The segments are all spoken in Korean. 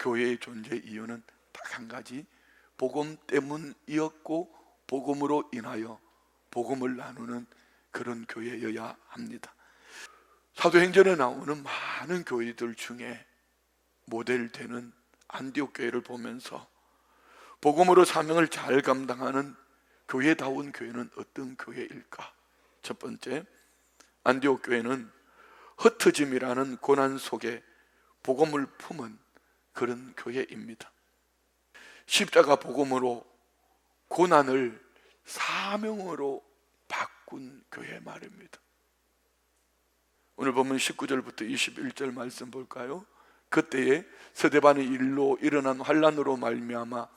교회의 존재 이유는 딱 한 가지 복음 때문이었고 복음으로 인하여 복음을 나누는 그런 교회여야 합니다. 사도행전에 나오는 많은 교회들 중에 모델되는 안디옥 교회를 보면서 복음으로 사명을 잘 감당하는 교회다운 교회는 어떤 교회일까? 첫 번째, 안디옥 교회는 흩어짐이라는 고난 속에 복음을 품은 그런 교회입니다. 십자가 복음으로 고난을 사명으로 바꾼 교회 말입니다. 오늘 보면 19절부터 21절 말씀 볼까요? 그때에 서대반의 일로 일어난 환란으로 말미암아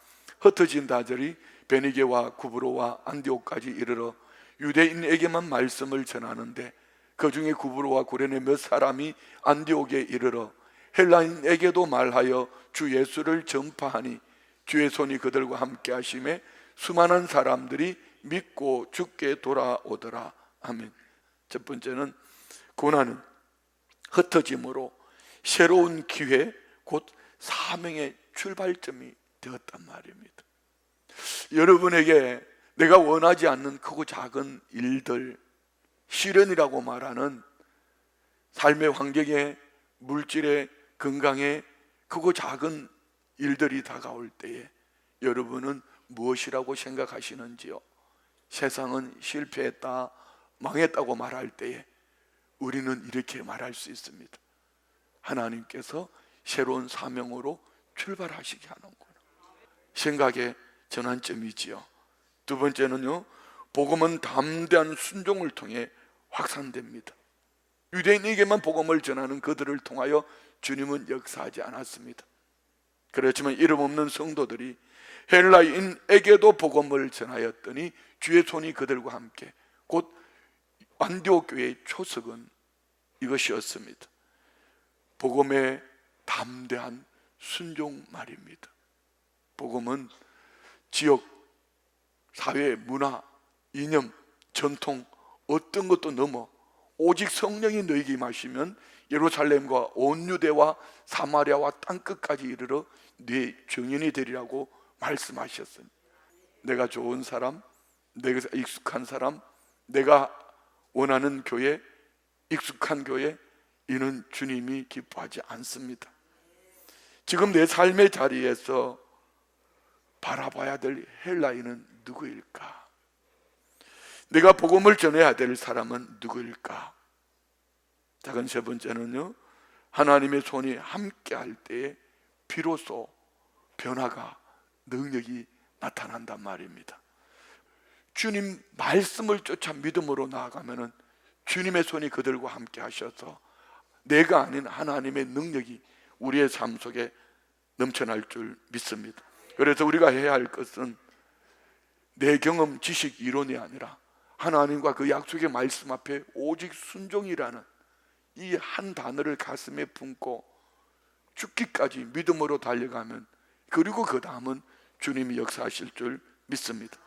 흩어진 다절이 베니게와 구브로와 안디옥까지 이르러 유대인에게만 말씀을 전하는데 그 중에 구브로와 구레네 몇 사람이 안디옥에 이르러 헬라인에게도 말하여 주 예수를 전파하니 주의 손이 그들과 함께 하심에 수많은 사람들이 믿고 죽게 돌아오더라. 아멘. 첫 번째는 고난은 흩어짐으로 새로운 기회 곧 사명의 출발점이 되었단 말입니다. 여러분에게 내가 원하지 않는 크고 작은 일들, 시련이라고 말하는 삶의 환경에 물질의 건강에 크고 작은 일들이 다가올 때에 여러분은 무엇이라고 생각하시는지요? 세상은 실패했다, 망했다고 말할 때에 우리는 이렇게 말할 수 있습니다. 하나님께서 새로운 사명으로 출발하시게 하는구나. 생각의 전환점이지요. 두 번째는요, 복음은 담대한 순종을 통해 확산됩니다. 유대인에게만 복음을 전하는 그들을 통하여 주님은 역사하지 않았습니다. 그렇지만 이름 없는 성도들이 헬라인에게도 복음을 전하였더니 주의 손이 그들과 함께 곧 안디옥 교회의 초석은 이것이었습니다. 복음의 담대한 순종 말입니다. 복음은 지역, 사회, 문화, 이념, 전통 어떤 것도 넘어 오직 성령이 너에게 마시면 예루살렘과 온 유대와 사마리아와 땅 끝까지 이르러 네 증인이 되리라고 말씀하셨습니다. 내가 좋은 사람, 내가 익숙한 사람, 내가 원하는 교회, 익숙한 교회 이는 주님이 기뻐하지 않습니다. 지금 내 삶의 자리에서 바라봐야 될 헬라인은 누구일까? 내가 복음을 전해야 될 사람은 누구일까? 작은 세 번째는요. 하나님의 손이 함께 할 때에 비로소 변화가 능력이 나타난단 말입니다. 주님 말씀을 쫓아 믿음으로 나아가면은 주님의 손이 그들과 함께 하셔서 내가 아닌 하나님의 능력이 우리의 삶 속에 넘쳐날 줄 믿습니다. 그래서 우리가 해야 할 것은 내 경험, 지식, 이론이 아니라 하나님과 그 약속의 말씀 앞에 오직 순종이라는 이 한 단어를 가슴에 품고 죽기까지 믿음으로 달려가면 그리고 그 다음은 주님이 역사하실 줄 믿습니다.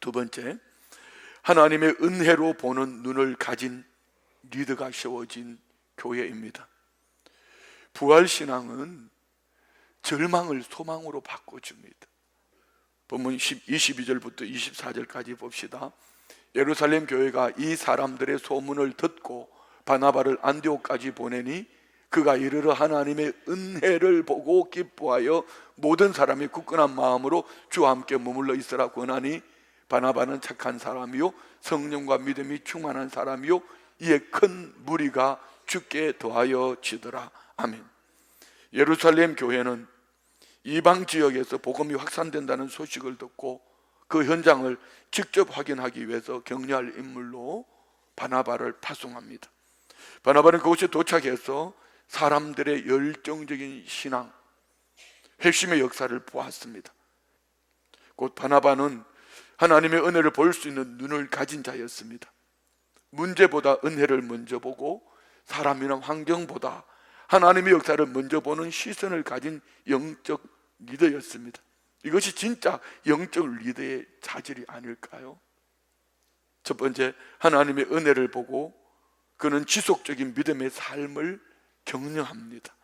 두 번째, 하나님의 은혜로 보는 눈을 가진 리더가 세워진 교회입니다. 부활신앙은 절망을 소망으로 바꿔줍니다. 본문 22절부터 24절까지 봅시다. 예루살렘 교회가 이 사람들의 소문을 듣고 바나바를 안디옥까지 보내니 그가 이르러 하나님의 은혜를 보고 기뻐하여 모든 사람이 굳건한 마음으로 주와 함께 머물러 있으라 권하니 바나바는 착한 사람이요 성령과 믿음이 충만한 사람이요 이에 큰 무리가 죽게 더하여 지더라 아멘. 예루살렘 교회는 이방 지역에서 복음이 확산된다는 소식을 듣고 그 현장을 직접 확인하기 위해서 격려할 인물로 바나바를 파송합니다. 바나바는 그곳에 도착해서 사람들의 열정적인 신앙, 핵심의 역사를 보았습니다. 곧 바나바는 하나님의 은혜를 볼 수 있는 눈을 가진 자였습니다. 문제보다 은혜를 먼저 보고 사람이나 환경보다 하나님의 역사를 먼저 보는 시선을 가진 영적 리더였습니다. 이것이 진짜 영적 리더의 자질이 아닐까요? 첫 번째, 하나님의 은혜를 보고 그는 지속적인 믿음의 삶을 격려합니다.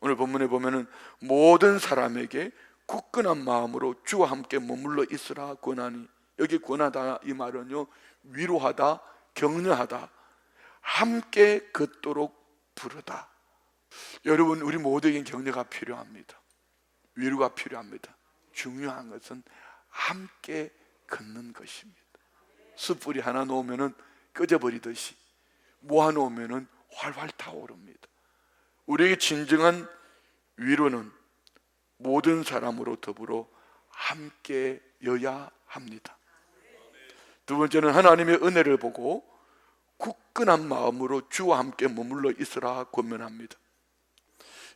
오늘 본문에 보면은 모든 사람에게 굳건한 마음으로 주와 함께 머물러 있으라 권하니 여기 권하다 이 말은요 위로하다 격려하다 함께 걷도록 부르다. 여러분 우리 모두에게 격려가 필요합니다. 위로가 필요합니다. 중요한 것은 함께 걷는 것입니다. 숯불이 하나 놓으면은 꺼져버리듯이 모아놓으면은 활활 타오릅니다 우리에게 진정한 위로는 모든 사람으로 더불어 함께여야 합니다. 두 번째는 하나님의 은혜를 보고 굳건한 마음으로 주와 함께 머물러 있으라 권면합니다.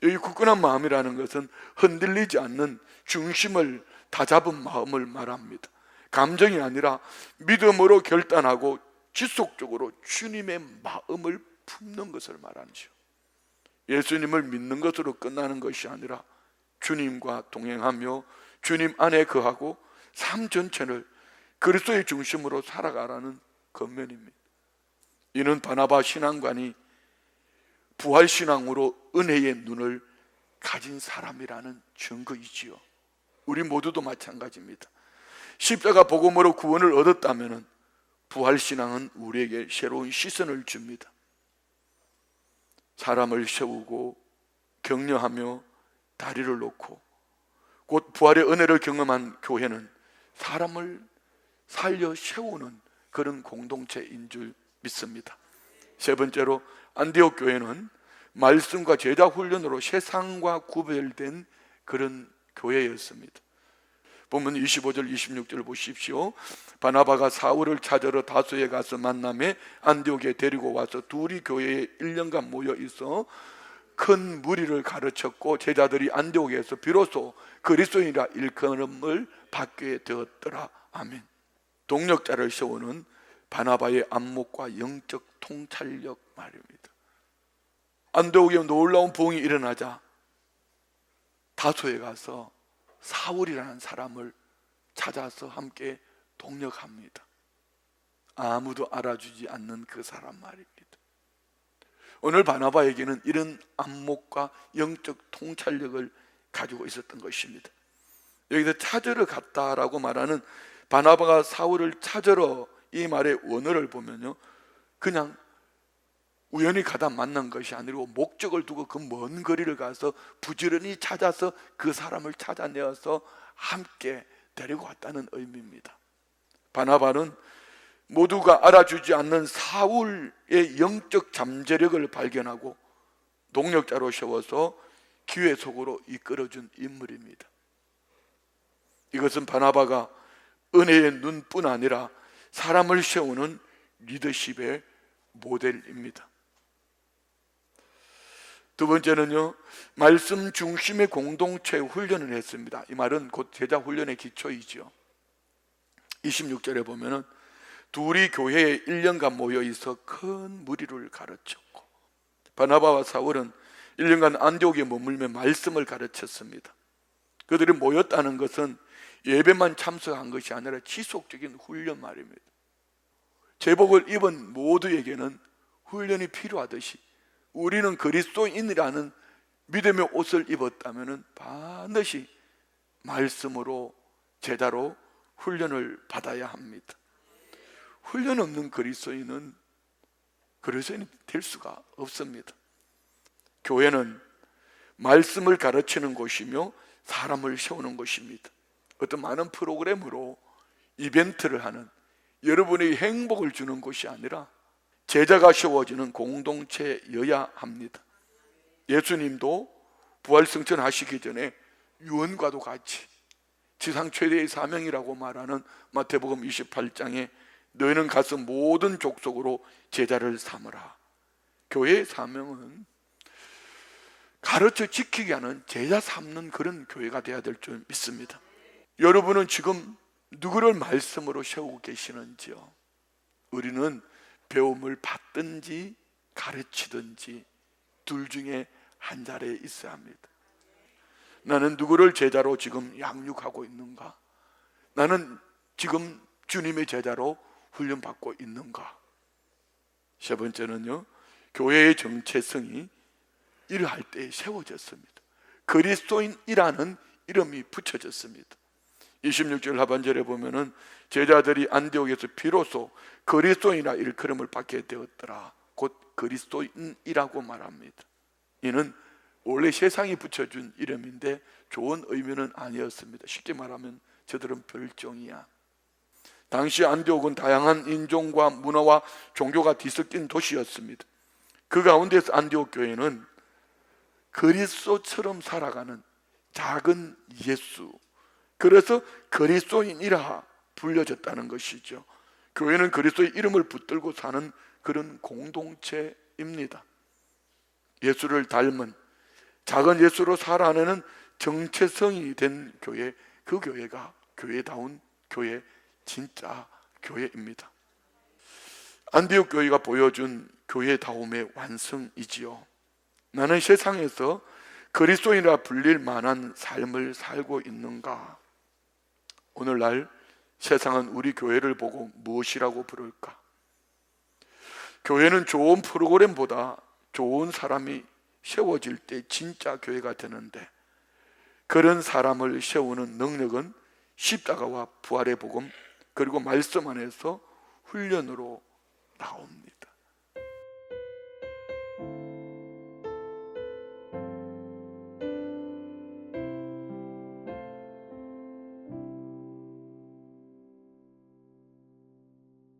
여기 굳건한 마음이라는 것은 흔들리지 않는 중심을 다잡은 마음을 말합니다. 감정이 아니라 믿음으로 결단하고 지속적으로 주님의 마음을 품는 것을 말하죠. 예수님을 믿는 것으로 끝나는 것이 아니라 주님과 동행하며 주님 안에 거하고 삶 전체를 그리스도의 중심으로 살아가라는 권면입니다. 이는 바나바 신앙관이 부활 신앙으로 은혜의 눈을 가진 사람이라는 증거이지요. 우리 모두도 마찬가지입니다. 십자가 복음으로 구원을 얻었다면 부활 신앙은 우리에게 새로운 시선을 줍니다. 사람을 세우고 격려하며 다리를 놓고 곧 부활의 은혜를 경험한 교회는 사람을 살려 세우는 그런 공동체인 줄 믿습니다. 세 번째로 안디옥 교회는 말씀과 제자 훈련으로 세상과 구별된 그런 교회였습니다. 보면 25절 26절 보십시오. 바나바가 사울을 찾으러 다소에 가서 만남에 안디옥에 데리고 와서 둘이 교회에 1년간 모여 있어 큰 무리를 가르쳤고 제자들이 안디옥에서 비로소 그리스도인이라 일컬음을 받게 되었더라. 아멘. 동력자를 세우는 바나바의 안목과 영적 통찰력 말입니다. 안디옥에 놀라운 부흥이 일어나자 다소에 가서 사울이라는 사람을 찾아서 함께 동력합니다. 아무도 알아주지 않는 그 사람 말입니다. 오늘 바나바에게는 이런 안목과 영적 통찰력을 가지고 있었던 것입니다. 여기서 찾으러 갔다라고 말하는 바나바가 사울을 찾으러 이 말의 원어를 보면요. 그냥 우연히 가다 만난 것이 아니고 목적을 두고 그 먼 거리를 가서 부지런히 찾아서 그 사람을 찾아내어서 함께 데리고 왔다는 의미입니다. 바나바는 모두가 알아주지 않는 사울의 영적 잠재력을 발견하고 동력자로 세워서 기회 속으로 이끌어준 인물입니다. 이것은 바나바가 은혜의 눈뿐 아니라 사람을 세우는 리더십의 모델입니다. 두 번째는요, 말씀 중심의 공동체 훈련을 했습니다. 이 말은 곧 제자 훈련의 기초이죠. 26절에 보면은 둘이 교회에 1년간 모여 있어 큰 무리를 가르쳤고 바나바와 사울은 1년간 안디옥에 머물며 말씀을 가르쳤습니다. 그들이 모였다는 것은 예배만 참석한 것이 아니라 지속적인 훈련 말입니다. 제복을 입은 모두에게는 훈련이 필요하듯이 우리는 그리스도인이라는 믿음의 옷을 입었다면 반드시 말씀으로 제자로 훈련을 받아야 합니다. 훈련 없는 그리스도인은 그리스도인이 될 수가 없습니다. 교회는 말씀을 가르치는 곳이며 사람을 세우는 곳입니다. 어떤 많은 프로그램으로 이벤트를 하는 여러분의 행복을 주는 곳이 아니라 제자가 세워지는 공동체여야 합니다. 예수님도 부활승천 하시기 전에 유언과도 같이 지상 최대의 사명이라고 말하는 마태복음 28장에 너희는 가서 모든 족속으로 제자를 삼으라. 교회의 사명은 가르쳐 지키게 하는 제자 삼는 그런 교회가 되어야 될 줄 믿습니다. 여러분은 지금 누구를 말씀으로 세우고 계시는지요? 우리는 배움을 받든지 가르치든지 둘 중에 한 자리에 있어야 합니다. 나는 누구를 제자로 지금 양육하고 있는가? 나는 지금 주님의 제자로 훈련받고 있는가? 세 번째는요, 교회의 정체성이 일할 때 세워졌습니다. 그리스도인이라는 이름이 붙여졌습니다. 26절 하반절에 보면은 제자들이 안디옥에서 비로소 그리스도인이라 일컬음을 받게 되었더라. 곧 그리스도인이라고 말합니다. 이는 원래 세상이 붙여준 이름인데 좋은 의미는 아니었습니다. 쉽게 말하면 저들은 별종이야. 당시 안디옥은 다양한 인종과 문화와 종교가 뒤섞인 도시였습니다. 그 가운데서 안디옥 교회는 그리스도처럼 살아가는 작은 예수. 그래서 그리스도인이라 불려졌다는 것이죠. 교회는 그리스도의 이름을 붙들고 사는 그런 공동체입니다. 예수를 닮은 작은 예수로 살아내는 정체성이 된 교회, 그 교회가 교회다운 교회, 진짜 교회입니다. 안디옥 교회가 보여준 교회다움의 완성이지요. 나는 세상에서 그리스도인이라 불릴 만한 삶을 살고 있는가? 오늘날 세상은 우리 교회를 보고 무엇이라고 부를까? 교회는 좋은 프로그램보다 좋은 사람이 세워질 때 진짜 교회가 되는데 그런 사람을 세우는 능력은 십자가와 부활의 복음 그리고 말씀 안에서 훈련으로 나옵니다.